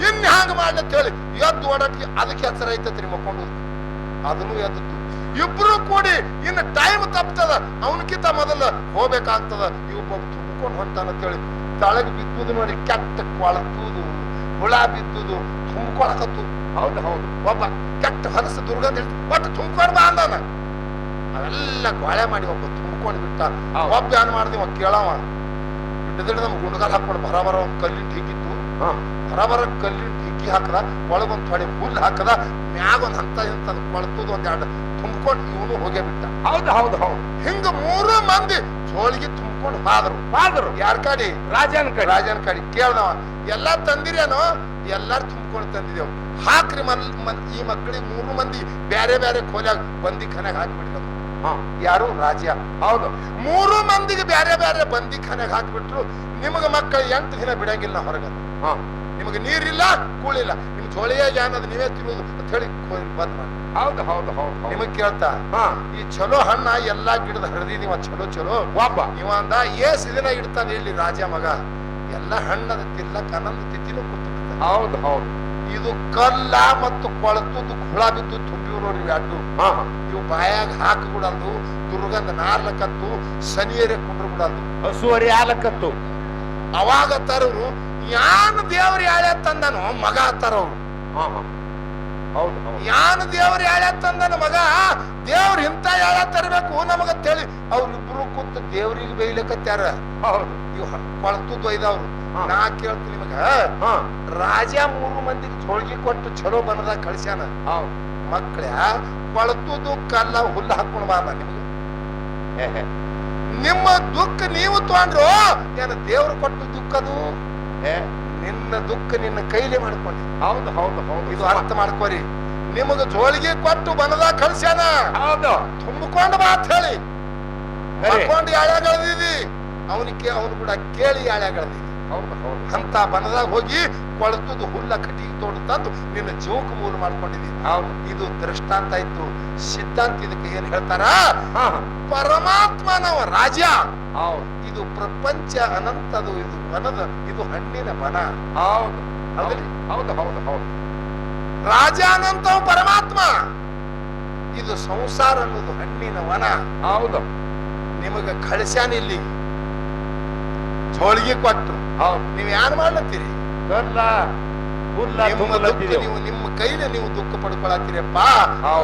ಇನ್ನು ಇನ್ ಹ್ಯಾಂಗ ಮಾಡ್ಲಂತ ಹೇಳಿ? ಎದ್ದು ಓಡಾಟ್ಗೆ ಅದಕ್ಕೆ ಹೆಸರು ಐತತ್ರಿ ಮಕ್ಕೊಂಡು ಅದನ್ನು ಎದ್ದು ಇಬ್ರು ಕೂಡಿ ಇನ್ನು ಟೈಮ್ ತಪ್ತದ ಅವನಕಿಂತ ಮೊದಲು ಹೋಗ್ಬೇಕಾಗ್ತದ. ಇವ್ ತುಂಬಿಕೊಂಡು ಹೊಂಟಾನ ಅಂತೇಳಿ ತಳಗ್ ಬಿದ್ದುದು ನೋಡಿ ಕೆಟ್ಟ ಕೊಳತುದು ಹುಳ ಬಿದ್ದುದು ತುಂಬ್ಕೊಳಕತ್ತು ಹೌದು ಹೌದು. ಒಬ್ಬ ಕೆಟ್ಟ ಹೊಲಸು ದುರ್ಗಂಧ ಒಟ್ಟು ತುಂಬ್ಕೊಂಡು ಬಾ ಅಂದಾನ. ಅವೆಲ್ಲ ಗೋಳೆ ಮಾಡಿ ಒಬ್ಬ ತುಂಬ್ಕೊಂಡು ಬಿಟ್ಟ. ಒಬ್ಬ ಏನ್ ಮಾಡ್ದಿವ ಕೇಳವ ಹಿಡಿದಿಡ ನಮ್ಗೆ ಗುಂಡಗಾಲ್ ಹಾಕೊಂಡು ಬರ ಬರ ಕಲ್ಲಿ ಕಲ್ಲಿನ ಢಿಕ್ಕಿತ್ತು ಹಾ ಬರ ಬರ ಕಲ್ಲಿನ ಢಿಕ್ಕಿ ಹಾಕದ ಒಳಗೊಂದು ಥೊಡೆ ಹುಲ್ಲು ಹಾಕದ ಮ್ಯಾಗ ಒಂದು ಹಂತ ಇಂತದ್ ಕೊಳ್ತದ ಒಂದ್ ಎರಡು ತುಂಬ್ಕೊಂಡು ಇವನು ಹೋಗೇ ಬಿಟ್ಟ. ಹೌದು ಹೌದು ಹೌದು. ಹಿಂಗ ಮೂರು ಮಂದಿ ಜೋಳಿಗೆ ತುಂಬ್ಕೊಂಡು ಹಾದ್ರು ಹಾದ್ರು. ಯಾರ ಕಡೆ? ರಾಜನ ಕಡೆ. ರಾಜನ ಕಡೆ. ಕೇಳ್ದವ. ಎಲ್ಲಾ ತಂದಿರೇನೋ? ಎಲ್ಲಾರು ತುಂಬ್ಕೊಂಡು ತಂದಿದೇವು. ಹಾಕ್ರಿ ಮನ್ ಈ ಮಕ್ಕಳಿಗೆ ಮೂರು ಮಂದಿ ಬ್ಯಾರೆ ಬ್ಯಾರೆ ಕೋಲ್ಯಾಗ ಬಂದಿ ಖನಾಗ ಹಾಕ್ಬಿಟ್ರು ಹಾ. ಯಾರು? ರಾಜ್ಯ. ಹೌದು. ಮೂರು ಮಂದಿಗೆ ಬ್ಯಾರೆ ಬ್ಯಾರೆ ಬಂದಿ ಖಾನೆಗೆ ಹಾಕಿಬಿಟ್ರು ನಿಮಗ ಮಕ್ಕಳು ಎಂಟು ದಿನ ಬಿಡಂಗಿಲ್ಲ ಹೊರಗ ಹಾ ನಿಮಗೆ ನೀರಿಲ್ಲ ಕೂಳಿಲ್ಲ. ನಿಮ್ ಜೋಳಿಯ ಜಾನದ ನೀವೇ ತಿನ್ನೋದು ಅಂತ ಹೇಳಿ ಬಂದ್ ಮಾಡಿ. ಹೌದು ಹೌದು ಹೌದು ನಿಮಗ್ ಕೇಳ್ತಾ? ಹಾ. ಈ ಚಲೋ ಹಣ್ಣ ಎಲ್ಲಾ ಗಿಡದ ಹರಿದಿದೀವ ಚಲೋ ಚಲೋ ಒಬ್ಬ ಇವ ಅಂದ ಏಸ್ ದಿನ ಇಡ್ತಾನೆ ಇಲ್ಲಿ ರಾಜ ಮಗ. ಎಲ್ಲ ಹಣ್ಣದ ತಿಲ್ಲ ಕನ್ನ ತಿತ್ತಿನೂ ಕೂತು ಹೌದು ಹೌದು. ಇದು ಕಲ್ಲ ಮತ್ತು ಕೊಳತು ಹುಳ ಬಿದ್ದು ತುಂಬಿವ್ ನೋಡ್ರಿ ಅಡ್ಡು ಇವು ಬಾಯಾಗ ಹಾಕಬಿಡಲ್ದು ದುರ್ಗಂಧ ನಾರ್ಲಕತ್ತು ಸನಿಯರೇ ಕುಂಡ್ರು ಬಿಡಲ್ದು ಹಸುವರಿ ಆಲಕತ್ತು ಅವಾಗ ತರವ್ರು ಯಾನ್ ದೇವ್ರ ಯಾಳೆ ತಂದನು ಮಗ ತರವ್ರು ಹೌದು ಯಾನ್ ದೇವ್ರ ಯಾಳೆ ತಂದನು ಮಗ ದೇವ್ರ ಇಂತ ಯಾಳೆ ತರಬೇಕು ನಮಗ ತಿಳಿ ಅವ್ರಿಬ್ರು ಕೂತು ದೇವ್ರಿಗೆ ಇವ್ ಕೊಳತು ಒಯ್ದವ್ರು. ನಾ ಕೇಳ್ತೀನಿ ನಿಮಗ. ಹಾ. ರಾಜ ಮೂರು ಮಂದಿಗೆ ಜೋಳ್ಗಿ ಕೊಟ್ಟು ಚಲೋ ಬನದ ಕಳಿಸ್ಯಾನ. ಮಕ್ಳ ಕೊಳತುದು ಕಲ್ಲ ಹುಲ್ಲ ಹಾಕೊಂಡು ಬಾಮ ನಿಮ್ಗೆ. ನಿಮ್ಮ ದುಃಖ ನೀವು ತಗೊಂಡ್ರು ಏನ ದೇವ್ರು ಕೊಟ್ಟು ದುಃಖದು ಹೇ. ನಿನ್ನ ದುಃಖ ನಿನ್ನ ಕೈಲಿ ಮಾಡ್ಕೊಂಡಿ. ಹೌದು ಹೌದು ಹೌದು. ಇದು ಅರ್ಥ ಮಾಡ್ಕೋರಿ. ನಿಮಗ ಜೋಳಿಗೆ ಕೊಟ್ಟು ಬನದ ಕಳ್ಸ್ಯಾನ? ಹೌದು. ತುಂಬಿಕೊಂಡು ಬಾ ಅಂತ ಹೇಳಿ. ಯಾಳ್ಯಾಗಳದಿದಿ ಅವನಿಗೆ ಅವನು ಕೂಡ ಕೇಳಿ ಯಾಳ್ಯಾಗಳದಿದಿ ಅಂತ ಬನದಾಗ ಹೋಗಿ ಕೊಳತದ್ದು ಹುಲ್ಲ ಕಟ್ಟಿಗೆ ತೋಡು ತಂದು ನಿನ್ನ ಜೋಕ್ ಮೂಲ ಮಾಡ್ಕೊಂಡಿದ್ದೀನಿ. ಹೌದು. ಇದು ದೃಷ್ಟಾಂತ ಇತ್ತು. ಸಿದ್ಧಾಂತ ಇದಕ್ಕೆ ಏನ್ ಹೇಳ್ತಾರ? ಪರಮಾತ್ಮ ನಾವು ರಾಜ ಇದು ಪ್ರಪಂಚ ಅನಂತದು ಇದು ಬನದ ಇದು ಹಣ್ಣಿನ ಬನ ಹೌದು? ಹೌದು ಹೌದು ಹೌದು. ರಾಜ ಅನಂತವ ಪರಮಾತ್ಮ. ಇದು ಸಂಸಾರ ಅನ್ನೋದು ಹಣ್ಣಿನ ವನ. ಹೌದು. ನಿಮಗೆ ಕಳಿಸ್ಯಾನ ಇಲ್ಲಿ ಕೊಟ್ಟರು ಕೊಟ್ಟು ಹೌದು. ನೀವು ಯಾನ್ ಮಾಡ್ಲತ್ತೀರಿ? ಗಲ್ಲ ಹುಲ್ಲ ನಿಮ್ಮ ದುಃಖ ನೀವು ನಿಮ್ಮ ಕೈಲಿ ನೀವು ದುಃಖ ಪಡ್ಕೊಳತ್ತೀರಪ್ಪ.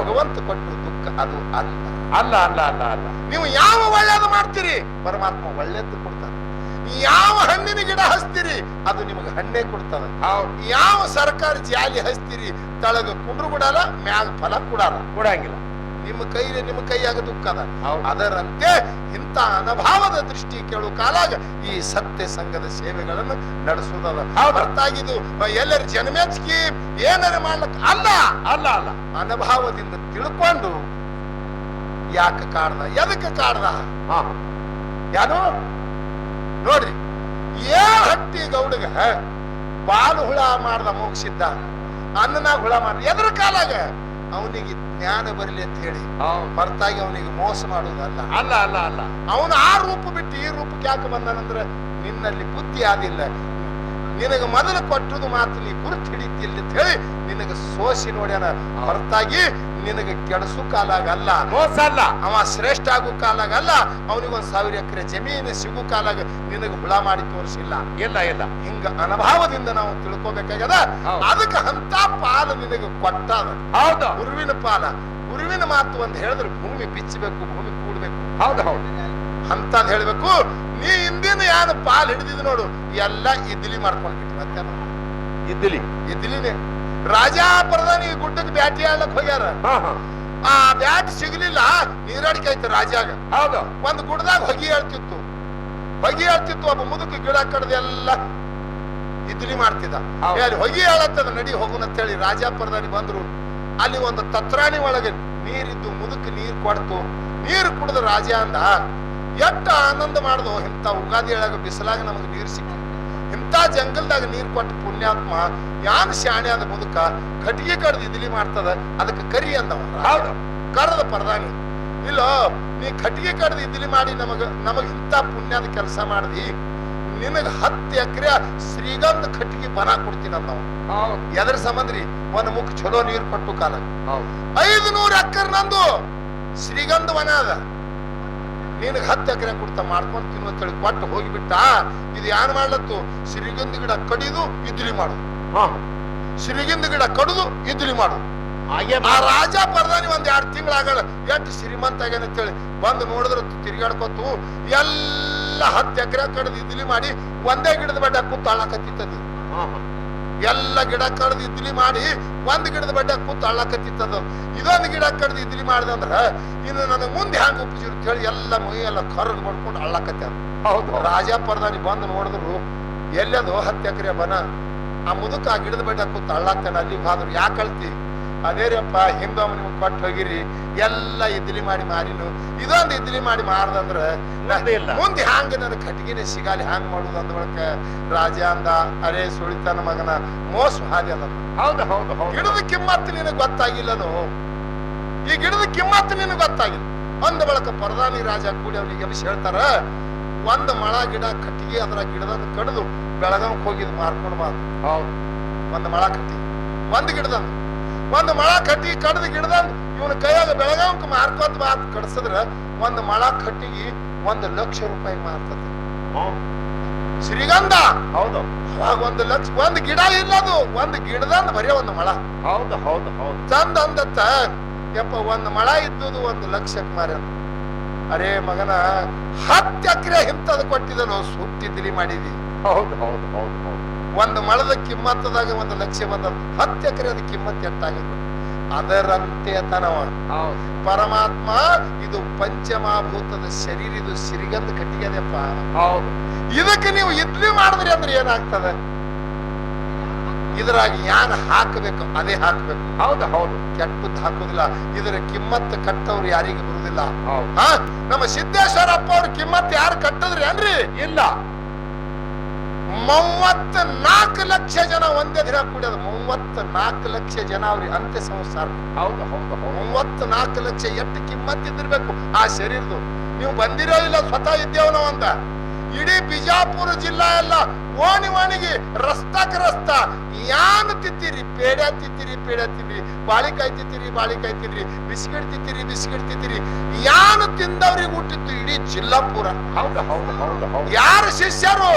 ಭಗವಂತ ಕೊಟ್ಟರು ದುಃಖ. ಅದು ಅಲ್ಲ. ಅಲ್ಲ ಅಲ್ಲ ಅಲ್ಲ ಅಲ್ಲ. ನೀವು ಯಾವ ಒಳ್ಳೇದು ಮಾಡ್ತೀರಿ? ಪರಮಾತ್ಮ ಒಳ್ಳೇದು ಕೊಡ್ತಾನೆ. ಯಾವ ಹಣ್ಣಿನ ಗಿಡ ಹಚ್ತೀರಿ? ಅದು ನಿಮಗೆ ಹಣ್ಣೇ ಕೊಡ್ತದೆ ಯಾವ ಸರ್ಕಾರಿ ಜಾಲಿ ಹಚ್ತೀರಿ? ತಳಗ ಕುಂಡ್ರು ಕೊಡಲ್ಲ ಮ್ಯಾಲ ಫಲ ಕೊಡಲ್ಲ. ಕೊಡಂಗಿಲ್ಲ. ನಿಮ್ಮ ಕೈಲಿ ನಿಮ್ಮ ಕೈಯಾಗ ದುಃಖ ಅದ. ಅದರಂತೆ ಇಂಥ ಅನಭಾವದ ದೃಷ್ಟಿ ಕೇಳು ಕಾಲಾಗ ಈ ಸತ್ಯ ಸಂಘದ ಸೇವೆಗಳನ್ನು ನಡೆಸುವುದದ ಹೌದು. ಹೊರತಾಗಿದು ಎಲ್ಲರ ಜನಮೆಚ್ಚಿಗೆ ಏನಾರ ಮಾಡ್ಲಕ್ಕ ಅಲ್ಲ. ಅಲ್ಲ ಅಲ್ಲ. ಅನುಭವದಿಂದ ತಿಳ್ಕೊಂಡು ಯಾಕೆ ಕಾಡ್ದ ಎದಕ್ಕೆ ಕಾಡ್ದ? ಯಾರು? ನೋಡ್ರಿ ಏ ಹಟ್ಟಿ ಗೌಡಗ ಬಾಲು ಹುಳ ಮಾಡ್ದ ಮುಗಿಸಿದ್ದ ಅನ್ನನಾಗ ಹುಳ ಮಾಡ್ದ. ಎದ್ರ ಕಾಲಾಗ? ಅವನಿಗೆ ಜ್ಞಾನ ಬರಲಿ ಅಂತ ಹೇಳಿ ಹೊರತಾಗಿ ಅವನಿಗೆ ಮೋಸ ಮಾಡುವುದಲ್ಲ. ಅಲ್ಲ ಅಲ್ಲ ಅಲ್ಲ. ಅವನು ಆ ರೂಪ ಬಿಟ್ಟು ಈ ರೂಪಕ್ಕೆ ಯಾಕೆ ಬಂದನಂದ್ರೆ ನಿನ್ನಲ್ಲಿ ಬುದ್ಧಿ ಆದಿಲ್ಲ. ನಿನಗೆ ಮೊದಲು ಕೊಟ್ಟದು ಮಾತು ನೀ ಗುರುತು ಹಿಡಿತಿಲ್ಲ ಅಂತ ಹೇಳಿ ನಿನಗೆ ಸೋಸಿ ನೋಡ್ಯಾನ. ಹೊರತಾಗಿ ನಿನಗೆ ಕೆಡಸು ಕಾಲಾಗಲ್ಲ ಮೋಸ ಅಲ್ಲ ಅವ ಶ್ರೇಷ್ಠ ಆಗು ಕಾಲಾಗಲ್ಲ ಅವನಿಗೊಂದ್ ಸಾವಿರ ಎಕರೆ ಜಮೀನು ಸಿಗು ಕಾಲಾಗ ನಿನಗೆ ಹುಳ ಮಾಡಿ ತೋರಿಸಿಲ್ಲ. ಇಲ್ಲ ಇಲ್ಲ. ಹಿಂಗ ಅನುಭವದಿಂದ ನಾವು ತಿಳ್ಕೊಬೇಕಾಗ್ಯದ. ಅದಕ್ಕೆ ಅಂತ ಪಾಲು ನಿನಗೆ ಕೊಟ್ಟಾದ. ಹೌದು. ಗುರುವಿನ ಪಾಲ. ಗುರುವಿನ ಮಾತು ಅಂತ ಹೇಳಿದ್ರೆ ಭೂಮಿ ಬಿಚ್ಚಬೇಕು ಭೂಮಿ ಕೂಡಬೇಕು. ಹೌದು ಹೌದು. ಅಂತ ಹೇಳ್ಬೇಕು ನೀ ಹಿಂದಿನ ಯಾರು ಪಾಲ್ ಹಿಡಿದಿದ್ ನೋಡು ಎಲ್ಲ ಇದ್ಲಿ ಮಾಡ್ಕೊಂಡ್ಬಿಟ್ಟು ಮತ್ತೆ ಇದ್ದಿಲಿ ಇದ್ಲಿನೇ. ರಾಜ ಪ್ರಧಾನಿ ಗುಡ್ಡಕ್ಕೆ ಬ್ಯಾಟಿ ಆಡ್ಲಕ್ ಹೋಗ್ಯಾರ. ಆ ಬ್ಯಾಟ್ ಸಿಗ್ಲಿಲ್ಲ ನೀರಾಡಿಕೆ ಆಯ್ತು ರಾಜಾಗ. ಹೌದು. ಒಂದ್ ಗುಡ್ದಾಗ ಹೊಗಿ ಹೇಳ್ತಿತ್ತು. ಹೊಗಿ ಹೇಳ್ತಿತ್ತು ಒಬ್ಬ ಮುದುಕ ಗಿಡ ಕಡ್ದೆಲ್ಲ ಎಲ್ಲ ಇದ್ರಿ ಮಾಡ್ತಿದ್ದ. ಅಲ್ಲಿ ಹೊಗಿ ಹೇಳತ್ತದ ನಡಿ ಹೋಗುನ ಅಂತ ಹೇಳಿ ರಾಜಾ ಪ್ರಧಾನಿ ಬಂದ್ರು. ಅಲ್ಲಿ ಒಂದು ತತ್ರಾಣಿ ಒಳಗೆ ನೀರಿದ್ದು ಮುದುಕ ನೀರ್ ಕೊಡ್ತು. ನೀರು ಕುಡ್ದ ರಾಜ ಅಂದ ಎಟ್ಟ ಆನಂದ ಮಾಡ್ದು ಇಂಥ ಉಗಾದಿ ಒಳಗ ಬಿಸಿಲಾಗ ನಮಗ್ ನೀರ್ ಸಿಕ್ಕ ಇಂಥ ಜಂಗಲ್ದಾಗ ನೀರ್ ಕೊಟ್ಟು ಪುಣ್ಯಾತ್ಮ ಯಾನ್ ಶಾಣೆ ಆದ ಮುದುಕ ಕಟ್ಟಿಗೆ ಕಡ್ದು ಇದಿಲಿ ಮಾಡ್ತದ? ಅದಕ್ಕೆ ಕರಿ ಅಂದವ ಹೌದು. ಕರೆದ ಪರದಾನಿ. ಇಲ್ಲ ನೀ ಕಟ್ಟಿಗೆ ಕಡ್ದು ಇದಿಲಿ ಮಾಡಿ ನಮಗ ನಮಗ್ ಇಂಥ ಪುಣ್ಯದ ಕೆಲಸ ಮಾಡ್ದಿ. ನಿನಗ ಹತ್ತು ಎಕರೆ ಶ್ರೀಗಂಧ ಕಟ್ಟಿಗೆ ಬನ ಕೊಡ್ತೀನಿ ಅಂದವ ಎದ್ರ ಸಂಬಂಧ್ರಿ? ಒಂದ್ ಮುಖ ಚಲೋ ನೀರ್ ಕೊಟ್ಟು ಕಾಲ. ಐದ್ ಐದು ನೂರು ಎಕರೆ ನಂದು ಶ್ರೀಗಂಧ ವನ ಅದ. ನಿನಗ್ ಹತ್ತು ಎಕರೆ ಕೊಡ್ತಾ ಮಾಡ್ಕೊಂಡು ತಿನ್ನು ಅಂತೇಳಿ ಕೊಟ್ಟು ಹೋಗಿಬಿಟ್ಟ ಇದು ಯಾರು ಮಾಡ್ಲತ್ತು? ಸಿರಿಗಿಂದ ಗಿಡ ಕಡಿದು ಇದ್ರಿ ಮಾಡು. ಸಿರಿಗಿಂದ ಗಿಡ ಕಡಿದು ಇದ್ರಿ ಮಾಡು. ಆ ರಾಜ ಪ್ರಧಾನಿ ಒಂದ್ ಎರಡು ತಿಂಗಳಾಗಲ್ಲ ಎಷ್ಟು ಶ್ರೀಮಂತ ಆಗ್ಯಾನ ಅಂತೇಳಿ ಬಂದು ನೋಡಿದ್ರ ತಿರ್ಗಾಡ್ಕೊತು ಎಲ್ಲ ಹತ್ತು ಎಕರೆ ಕಡಿದು ಇದ್ಲಿ ಮಾಡಿ ಒಂದೇ ಗಿಡದ ಬಡ್ಡ ಕೂತು ಅಳ್ಳಕತ್ತಿತ್ತದು ಹಾ ಹಾ. ಎಲ್ಲ ಗಿಡ ಕಡ್ದು ಇದ್ಲಿ ಮಾಡಿ ಒಂದ್ ಗಿಡದ ಬಡ್ಡ ಕೂತು ಅಳ್ಳಕತ್ತಿತ್ತದ. ಇದೊಂದು ಗಿಡ ಕಡ್ದು ಇದ್ಲಿ ಮಾಡಿದೆ ಅಂದ್ರ ಇನ್ನು ನನಗೆ ಮುಂದೆ ಹ್ಯಾಂಗ ಅಂತ ಹೇಳಿ ಎಲ್ಲ ಮೈ ಎಲ್ಲ ಬಡ್ಕೊಂಡು ಮಾಡ್ಕೊಂಡು ಅಳ್ಳಕತ್ತ ಹೌದು. ರಾಜ ಪ್ರಧಾನಿ ಬಂದು ನೋಡಿದ್ರು ಎಲ್ಲದು ಹತ್ತು ಎಕರೆ ಬನ ಆ ಮುದುಕ ಆ ಗಿಡದ ಬಡ್ಡ ಕೂತು ಅಳ್ಳಾಕ್ತಾನೆ ಅಲ್ಲಿ ಬಾದ್ರು ಯಾಕೆ ಅಳ್ತಿ? ಅದೇ ರೀಪ್ಪ ಹಿಂದೊಮ್ಮೆ ನಿಮ್ಗೆ ಕೊಟ್ಟು ಹೋಗಿರಿ ಎಲ್ಲ ಇದ್ಲಿ ಮಾಡಿ ಮಾರಿನು. ಇದೊಂದು ಇದ್ಲಿ ಮಾಡಿ ಮಾರ್ದಂದ್ರ ಮುಂದೆ ಇಲ್ಲ. ನನ್ನ ಕಟ್ಟಿಗೆನೆ ಸಿಗಾಲಿ ಹ್ಯಾಂಗ್ ಮಾಡುದು ಅಂದ ಬಳಕ ರಾಜ ಅಂದ ಅರೇ ಸುಳಿತನ ಮಗನ ಮೋಸ ಹಾದಿ ಅದ. ಹೌದು ಹೌದು ಹೌದು. ಗಿಡದ ಕಿಮ್ಮತ್ತು ನಿನಗೆ ಗೊತ್ತಾಗಿಲ್ಲನು? ಈ ಗಿಡದ ಕಿಮ್ಮತ್ತು ನಿನಗೆ ಗೊತ್ತಾಗಿಲ್ಲ. ಅಂದ ಬಳಕ ಪ್ರಧಾನಿ ರಾಜ ಕೂಡಿ ಅವನಿಗೆ ಎಬ್ಬಿಸಿ ಹೇಳ್ತಾರ ಒಂದ್ ಮಳ ಗಿಡ ಕಟ್ಟಿಗೆ ಅದ್ರ ಗಿಡದ ಕಡಿದು ಬೆಳಗಾವ್ ಹೋಗಿದ್ ಮಾರ್ಕೊಂಡು ಬಾ ಹೌದು. ಒಂದ್ ಮಳ ಕಟ್ಟಿ ಒಂದ್ ಗಿಡದಂದು ಒಂದ್ ಮಳ ಕಟ್ಟಿ ಕಡ್ದು ಗಿಡದಂದ್ ಇವನ ಕೈಯಾಗ ಬೆಳಗಾವಕ್ಕೆ ಮಾರ್ಕೋತ್ ಬಾತ್ ಕಡ್ಸಿದ್ರ ಒಂದ್ ಮಳ ಕಟ್ಟಿಗೆ ಒಂದ್ ಲಕ್ಷ ರೂಪಾಯಿ ಮಾರ್ತದ. ಶ್ರೀಗಂಧ ಹೌದು. ಅವಾಗ ಒಂದು ಲಕ್ಷ ಒಂದು ಗಿಡ ಇಲ್ಲದು ಒಂದು ಗಿಡದಂದ್ ಬರೀ ಒಂದು ಮಳ. ಹೌದು ಹೌದು ಹೌದು. ಚಂದ ಅಂದತ್ತ. ಯಪ್ಪ ಒಂದು ಮಳ ಇದ್ದುದು ಒಂದು ಲಕ್ಷಕ್ಕೆ ಮಾರ ಅರೇ ಮಗನ ಹತ್ತು ಎಕರೆ ಇಂಥದ್ದು ಕೊಟ್ಟಿದ್ದನು ಸುತ್ತಿ ತಿಳಿ ಮಾಡಿದಿ. ಹೌದು ಹೌದು ಹೌದು ಒಂದು ಮಳದ ಕಿಮ್ಮತ್ತದಾಗ ಒಂದು ಲಕ್ಷ ಬಂದ ಹತ್ತು ಎಕರೆ ಅದ ಕಿಮ್ಮತ್ ಎಷ್ಟಾಗಿತ್ತು ಅದರಂತೆ ತನವ ಪರಮಾತ್ಮ ಇದು ಪಂಚಮಾಭೂತದ ಶರೀರ ಇದು ಸಿರಿಗಂದ ಕಟ್ಟಿಗೆದೆಪ್ಪ. ಹೌದು. ಇದಕ್ಕೆ ನೀವು ಇಡ್ಲಿ ಮಾಡಿದ್ರಿ ಅಂದ್ರೆ ಏನಾಗ್ತದೆ? ಇದ್ರಾಗ ಯಾರು ಹಾಕಬೇಕು ಅದೇ ಹಾಕಬೇಕು. ಹೌದು ಹೌದು. ಕೆಟ್ಟದ್ದು ಹಾಕೋದಿಲ್ಲ ಇದರ ಕಿಮ್ಮತ್ತು ಕಟ್ಟವ್ರು ಯಾರಿಗೂ ಬರುದಿಲ್ಲ ನಮ್ಮ ಸಿದ್ದೇಶ್ವರಪ್ಪ ಅವ್ರ ಕಿಮ್ಮತ್ ಯಾರು ಕಟ್ಟದ್ರಿ ಅನ್ರಿ ಇಲ್ಲ. ಮೂವತ್ತ ನಾಲ್ಕು ಲಕ್ಷ ಜನ ಒಂದೇ ದಿನ ಕೂಡ ಮೂವತ್ತ ನಾಲ್ಕು ಲಕ್ಷ ಜನ ಅವ್ರಿ ಅಂತ್ಯ ಸಂಸಾರ ಹೌದು ಹೌದು ಮೂವತ್ತು ನಾಲ್ಕು ಲಕ್ಷ ಎಷ್ಟು ಕಿಮ್ಮತ್ ಇದ್ದಿರ್ಬೇಕು. ಆ ಶರೀರದು ನೀವು ಬಂದಿರೋ ಇಲ್ಲ ಸ್ವತಃ ಇದ್ದೇವ್ ನಾವು ಅಂತ. ಇಡೀ ಬಿಜಾಪುರ ಜಿಲ್ಲಾ ಎಲ್ಲ ಓಣಿ ಓಣಿಗೆ ರಸ್ತಾಕ ರಸ್ತ ಯಾನ್ ತಿತ್ತೀರಿ ಪೇಡ ತಿತ್ತೀರಿ ಪೇಡ ತಿತ್ತಿರಿ ಬಾಳಿಕಾಯಿ ತಿತ್ತೀರಿ ಬಾಳಿಕಾಯಿ ತಿನ್ರಿ ಬಿಸ್ಕಿಟ್ ತಿತ್ತೀರಿ ಬಿಸ್ಕಿಟ್ ತಿತ್ತೀರಿ ಯಾನ್ ತಿಂದವ್ರಿಗೆ ಹುಟ್ಟಿತ್ತು ಇಡೀ ಜಿಲ್ಲಾ ಪೂರ ಹೌದು ಹೌದು ಹೌದು. ಯಾರು ಶಿಷ್ಯರು?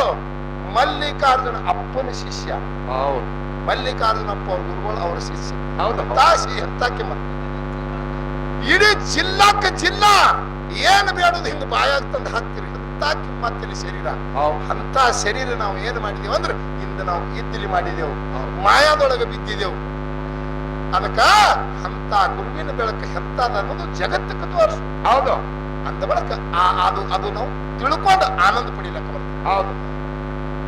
ಮಲ್ಲಿಕಾರ್ಜುನ ಅಪ್ಪನ ಶಿಷ್ಯ. ಹೌದು. ಮಲ್ಲಿಕಾರ್ಜುನ ಅಪ್ಪ ಅವ್ರ ಗುರುಗಳು ಅವರ ಶಿಷ್ಯ. ಹೌದು ತಾಸಿ ಎಂತ ಕಿಮ್ಮತ್ ಇಡೀ ಜಿಲ್ಲಾಕ್ಕೆ ಜಿಲ್ಲಾ ಏನ್ ಬೇಡದು ಹಿಂಗ ಬಾಯಾಗ ತಂದು ಹಾಕ್ತಿರಿ ಎಂತ ಕಿಮ್ಮತ್ತಿನ ಶರೀರ. ಹೌದು. ಅಂತ ಶರೀರ ನಾವು ಏನ್ ಮಾಡಿದೀವಿ ಅಂದ್ರೆ ಇಂದ ನಾವು ಇದ್ದಿಲಿ ಮಾಡಿದೆವು. ಮಾಯಾದೊಳಗೆ ಬಿದ್ದಿದೆವು. ಅದಕ್ಕ ಅಂತ ಗುರುವಿನ ಬೆಳಕು ಎಂತದ ಅನ್ನೋದು ಜಗತ್ತಕ್ಕೆ ತೋರಿಸು ಹೌದು. ಅಂತ ಬಳಕ ಆ ಅದು ಅದು ನಾವು ತಿಳ್ಕೊಂಡು ಆನಂದ ಪಡಿಲಕ್ಕ ಬರ್ತದೆ. ಹೌದು.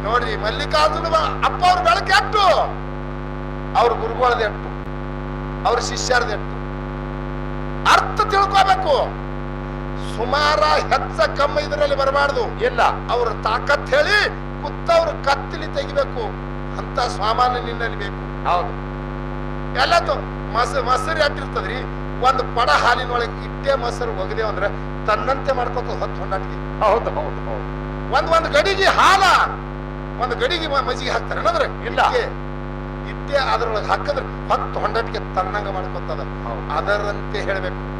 ನೋಡ್ರಿ ಮಲ್ಲಿಕಾರ್ಜುನ ಅಪ್ಪ ಅವ್ರ ಬೆಳಕು ಎಟ್ಟು. ಅವ್ರ ಗುರುಗಳದ ಎಟ್ಟು ಅವ್ರ ಶಿಷ್ಯರದ ಎಟ್ಟು. ಅರ್ಥ ತಿಳ್ಕೋಬೇಕು. ಸುಮಾರ ಹೆಚ್ಚ ಕಮ್ಮ ಇದರಲ್ಲಿ ಬರಬಾರ್ದು. ಇಲ್ಲ. ಅವ್ರ ತಾಕತ್ ಹೇಳಿ ಕುತ್ತವ್ರ ಕತ್ತಲಿ ತೆಗಿಬೇಕು. ಅಂತ ಸಾಮಾನ್ಯ ನಿನ್ನಲ್ಲಿ ಬೇಕು. ಹೌದು. ಎಲ್ಲದು ಮಸ ಮೊಸರು ಎಟ್ಟಿರ್ತದ್ರಿ. ಒಂದು ಪಡ ಹಾಲಿನೊಳಗೆ ಇಟ್ಟೇ ಮೊಸರು ಒಗದೇವ್ ಅಂದ್ರೆ ತನ್ನಂತೆ ಮಾಡ್ಕೋತ ಹೊತ್ತು ಹೊಂದಾಟಿಗೆ ಹೌದು ಹೌದು ಹೌದು. ಒಂದ್ ಒಂದ್ ಗಡಿಗೆ ಹಾಲ. ಒಂದ್ ಗಡಿಗೆ ಮಜ್ಜಿಗೆ ಹಾಕ್ತಾರೆ. ಅನ್ನೋದ್ರೆ ಇಲ್ಲ. ಇದ್ದೇ ಅದ್ರೊಳಗೆ ಹಾಕಿದ್ರೆ ಹೊತ್ತು ಹೊಂಡಟ್ಗೆ ತನ್ನಂಗ ಮಾಡ್ಕೊತದ. ಅದರಂತೆ ಹೇಳ್ಬೇಕು.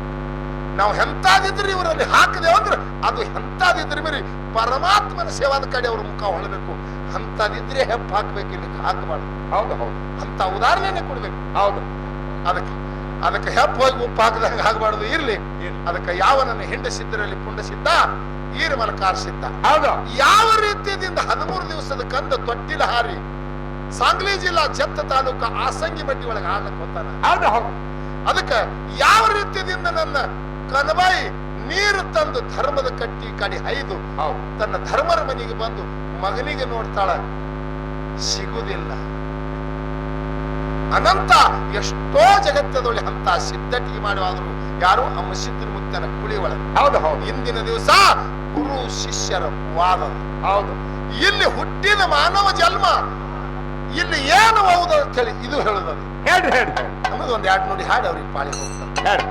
ನಾವು ಎಂತಾದಿದ್ರಿ ಇವರಲ್ಲಿ ಹಾಕಿದೆವು ಅಂದ್ರೆ ಅದು ಎಂತಾದಿದ್ರಿ ಮೇರಿ ಪರಮಾತ್ಮನ ಸೇವಾದ ಕಡೆ ಅವ್ರ ಮುಖ ಹೊಳಬೇಕು ಅಂತದಿದ್ರೆ ಹೆಪ್ಪ ಹಾಕ್ಬೇಕು ಇಲ್ಲಿ ಹಾಕಬಾರ್ದು. ಹೌದು ಹೌದು. ಅಂತ ಉದಾಹರಣೆನೆ ಕೊಡ್ಬೇಕು. ಹೌದು. ಅದಕ್ಕೆ ಅದಕ್ಕೆ ಹೆಪ್ಪ ಹೋಗಿ ಉಪ್ಪು ಹಾಕದಾಗ ಆಗಬಾರ್ದು. ಇರ್ಲಿ. ಅದಕ್ಕೆ ಯಾವ ನನ್ನ ಹಿಂಡ ಸಿದ್ಧರಲ್ಲಿ ಪುಂಡ ಸಿದ್ಧ ಈರ ಮಲಕಾರ ಸಿದ್ಧ ಯಾವ ರೀತಿಯಿಂದ ಹದಿಮೂರು ದಿವಸದ ಕಂದ ತೊಟ್ಟಿಲ ಹಾರಿ ಸಾಂಗ್ಲಿ ಜಿಲ್ಲಾ ಜತ್ತ ತಾಲೂಕ ಆಸಂಗಿ ಬಟ್ಟಿ ಒಳಗೆ ಆಡ್ಲಕ್ ಹೋಗ್ತಾನ ಅದಕ್ಕೆ ಯಾವ ರೀತಿಯಿಂದ ನನ್ನ ಕನಬಾಯಿ ನೀರು ತಂದು ಧರ್ಮದ ಕಟ್ಟಿ ಕಡಿ ಹೈದು ತನ್ನ ಧರ್ಮರ ಮನೆಗೆ ಬಂದು ಮಗನಿಗೆ ನೋಡ್ತಾಳ ಸಿಗುವುದಿಲ್ಲ ಅನಂತ ಎಷ್ಟೋ ಜಗತ್ತದೊಳಿ ಅಂತ ಸಿದ್ಧತೆ ಮಾಡುವಾದ್ರು ಯಾರು ಅಮ್ಮ ಸಿದ್ಧರ ಮುತ್ತನ ಕುಳಿ ಒಳಗೆ ಹೌದು ಹೌದು. ಇಂದಿನ ದಿವಸ ಗುರು ಶಿಷ್ಯರ ವಾದ. ಹೌದು. ಇಲ್ಲಿ ಹುಟ್ಟಿದ ಮಾನವ ಜನ್ಮ ಇಲ್ಲಿ ಏನು ಹೌದು ಅಂತ ಹೇಳಿ ಇದು ಹೇಳುದು ಹೇಳಿ ಹೇಳಿ ಅನ್ನೋದು ಒಂದ್ ಎರಡು ನೋಡಿ ಹಾಡಿ ಅವ್ರಿಗೆ ಪಾಳಿ ಹೋಗ್ತಾರೆ ಹೇಳ್ರಿ.